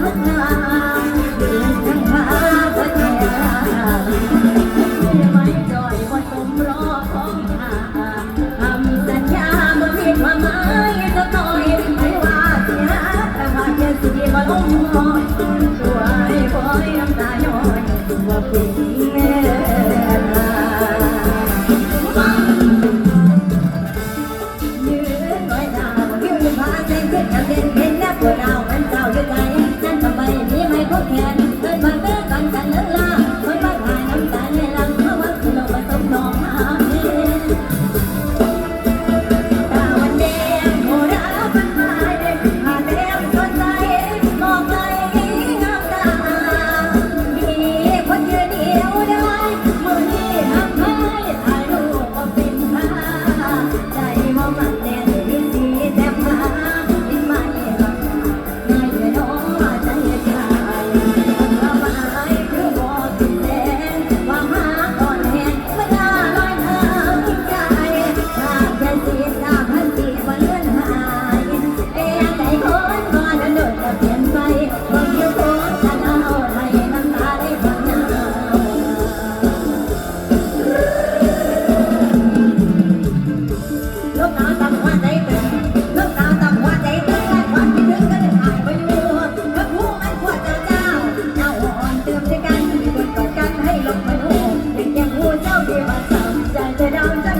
not.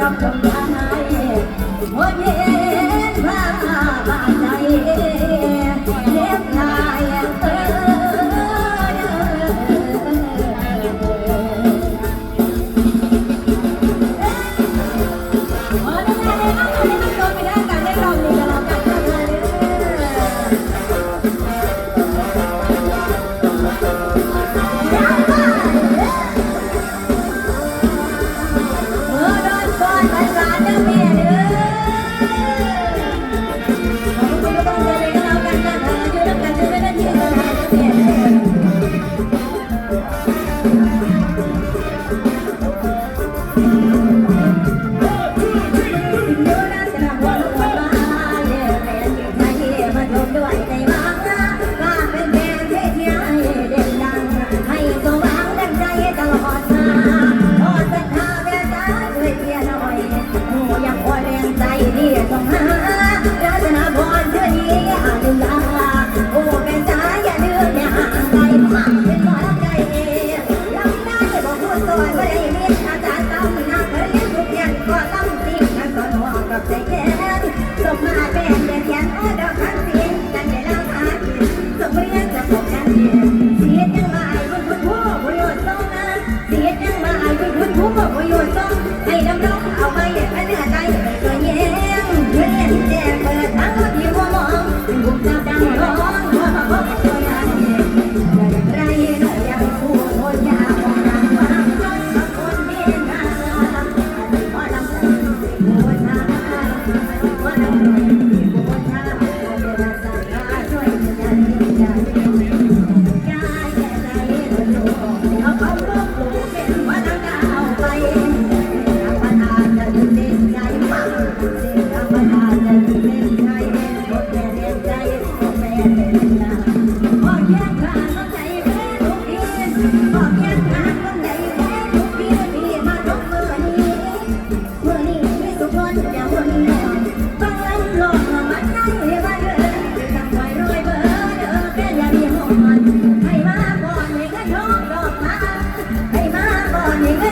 阳光。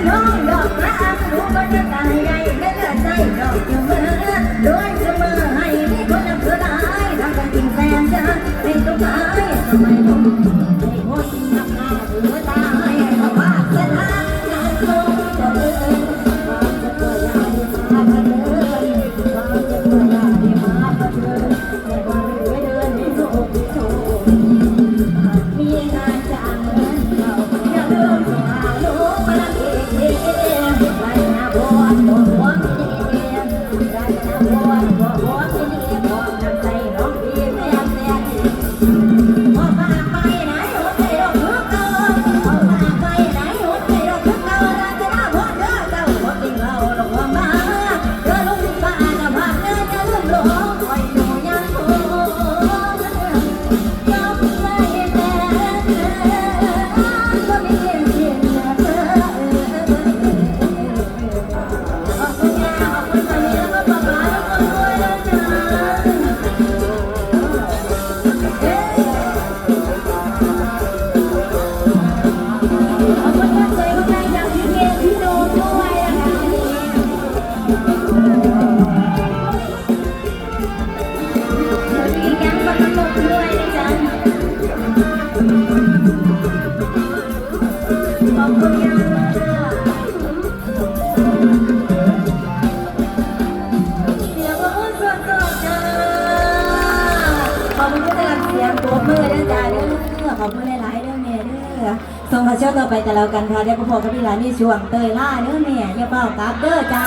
น้องดอกละอาบรรยากาศใหญ่ไม่เลือดใจดอกอยู่เมื่อด้วยเสมอให้มีคนอำเภอได้ทำกันกินแฟนจ้ไม่ต้องไปทำไมผมไม่หมดนักหน้าเบื่อ คุณผู้ชมเสียงปรเมื่อเด้อจ้าเด้อขอบคุณหลายๆเด้อแม่เด้อส่งข่าวเช้าต่อไปแต่เรากันค่ะเดี๋ยวพ่อกับพี่หลานนี่ช่วงเตยล่าเด้อแม่อย่าเป่ากับเด้อจ้า